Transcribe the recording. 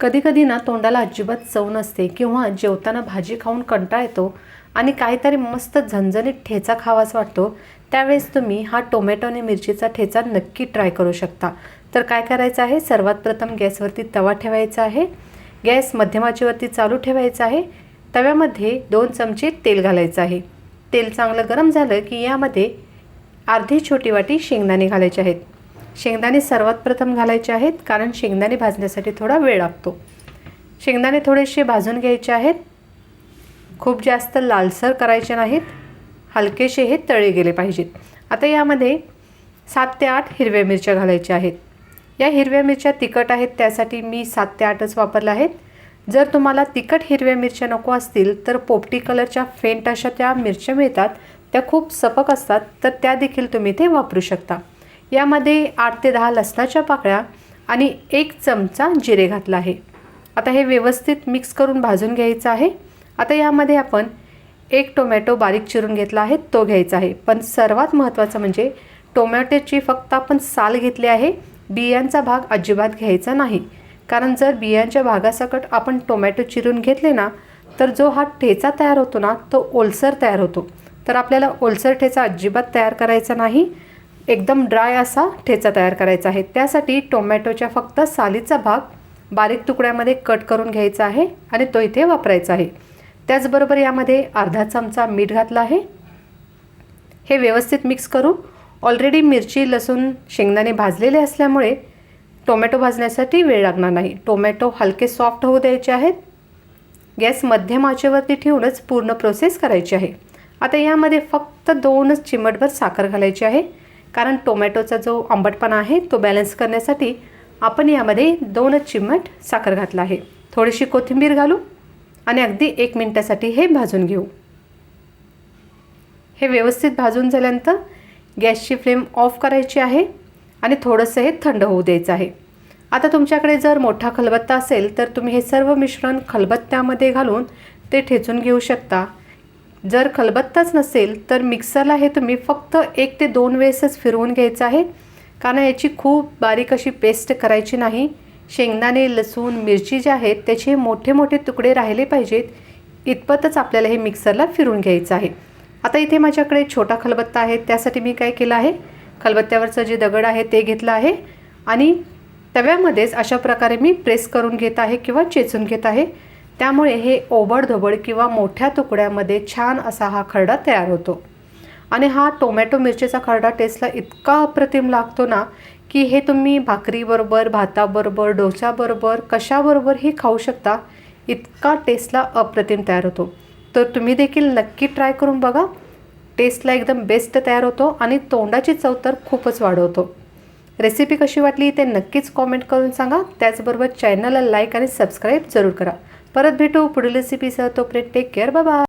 कधीकधी ना तोंडाला अजिबात चव नसते किंवा जेवताना भाजी खाऊन कंटाळा येतो आणि काहीतरी मस्त झणझणीत ठेचा खावासा वाटतो त्यावेळेस तुम्ही हा टोमॅटो आणि मिरचीचा ठेचा नक्की ट्राय करू शकता. तर काय करायचं आहे? सर्वात प्रथम गॅसवरती तवा ठेवायचा आहे. गॅस मध्यमाचीवरती चालू ठेवायचा आहे. तव्यामध्ये दोन चमचे तेल घालायचं आहे. तेल चांगलं गरम झालं की यामध्ये अर्धी छोटी वाटी शेंगदाणे घालायचे आहेत. शेंगदाणे सर्वात प्रथम घालायचे आहेत कारण शेंगदाणे भाजण्यासाठी थोडा वेळ लागतो. शेंगदाणे थोडेसे भाजून घ्यायचे आहेत. खूप जास्त लालसर करायचे नाहीत. हलकेसे हे तळे गेले पाहिजेत. आता यामध्ये सात ते आठ हिरव्या मिरच्या घालायच्या आहेत. या हिरव्या मिरच्या तिखट आहेत त्यासाठी मी सात ते आठच वापरल्या आहेत. जर तुम्हाला तिखट हिरव्या मिरच्या नको असतील तर पोपटी कलरच्या फेंट अशा त्या मिरच्या मिळतात. त्या खूप सपक असतात तर त्या देखील तुम्ही ते वापरू शकता. यामध्ये आठ ते दहा लसणाच्या पाकळ्या आणि एक चमचा जिरे घातला आहे. आता हे व्यवस्थित मिक्स करून भाजून घ्यायचं आहे. आता यामध्ये आपण एक टोमॅटो बारीक चिरून घेतला आहे तो घ्यायचा आहे. पण सर्वात महत्त्वाचं म्हणजे टोमॅटोची फक्त आपण साल घेतली आहे बियांचा भाग अजिबात घ्यायचा नाही. कारण जर बियांच्या भागासकट आपण टोमॅटो चिरून घेतले ना तर जो हा ठेचा तयार होतो ना तो ओलसर तयार होतो. तर आपल्याला ओलसर ठेचा अजिबात तयार करायचा नाही. एकदम ड्राय असा ठेचा तयार करायचा आहे. त्यासाठी टोमॅटोच्या फक्त सालीचा भाग बारीक तुकड्यामध्ये कट करून घ्यायचा आहे आणि तो इथे वापरायचा आहे. त्याचबरोबर यामध्ये अर्धा चमचा मीठ घातला आहे. हे व्यवस्थित मिक्स करू ऑलरेडी मिरची लसूण शेंगदाणे भाजलेले असल्यामुळे टोमॅटो भाजण्यासाठी वेळ लागणार नाही. टोमॅटो हलके सॉफ्ट होऊ द्यायचे आहेत. गॅस मध्यम आचेवरती ठेवूनच पूर्ण प्रोसेस करायची आहे. आता यामध्ये फक्त दोनच चिमटभर साखर घालायची आहे. कारण टोमॅटोचा जो आंबटपणा आहे तो बॅलन्स करण्यासाठी आपण यामध्ये दोनच चिमट साखर घातला आहे. थोडीशी कोथिंबीर घालू आणि अगदी एक मिनटासाठी हे भाजून घेऊ. हे व्यवस्थित भाजून झाल्यानंतर गॅसची फ्लेम ऑफ करायची आहे आणि थोडंसं हे थंड होऊ द्यायचं आहे. आता तुमच्याकडे जर मोठा खलबत्ता असेल तर तुम्ही हे सर्व मिश्रण खलबत्त्यामध्ये घालून ते ठेचून घेऊ शकता. जर खलबत्ताच नसेल तर मिक्सरला हे तुम्ही फक्त एक ते दोन वेळेसच फिरवून घ्यायचं आहे. कारण याची खूप बारीक अशी पेस्ट करायची नाही. शेंगदाणे लसूण मिरची जे आहेत त्याचे मोठे मोठे तुकडे राहिले पाहिजेत. इतपतच आपल्याला हे मिक्सरला फिरून घ्यायचं आहे. आता इथे माझ्याकडे छोटा खलबत्ता आहे. त्यासाठी मी काय केलं आहे? खलबत्त्यावरचं जे दगड आहे ते घेतलं आहे. आणि तव्यामध्येच अशा प्रकारे मी प्रेस करून घेत आहे किंवा चेचून घेत आहे. त्यामुळे हे ओबडधोबड किंवा मोठ्या तुकड्यामध्ये छान असा हा खरडा तयार होतो. आणि हा टोमॅटो मिरचीचा खरडा टेस्टला इतका अप्रतिम लागतो ना की हे तुम्ही भाकरीबरोबर भाताबरोबर डोसाबरोबर कशाबरोबरही खाऊ शकता इतका टेस्टला अप्रतिम तयार होतो. तर तुम्ही देखील नक्की ट्राय करून बघा. टेस्टला एकदम बेस्ट तयार होतो आणि तोंडाची चव तर खूपच वाढवतो. रेसिपी कशी वाटली ते नक्कीच कॉमेंट करून सांगा. त्याचबरोबर चॅनलला लाईक आणि सबस्क्राईब जरूर करा. परत भेटू पुढील रेसिपीसह तोपर्यंत टेक केअर बाबा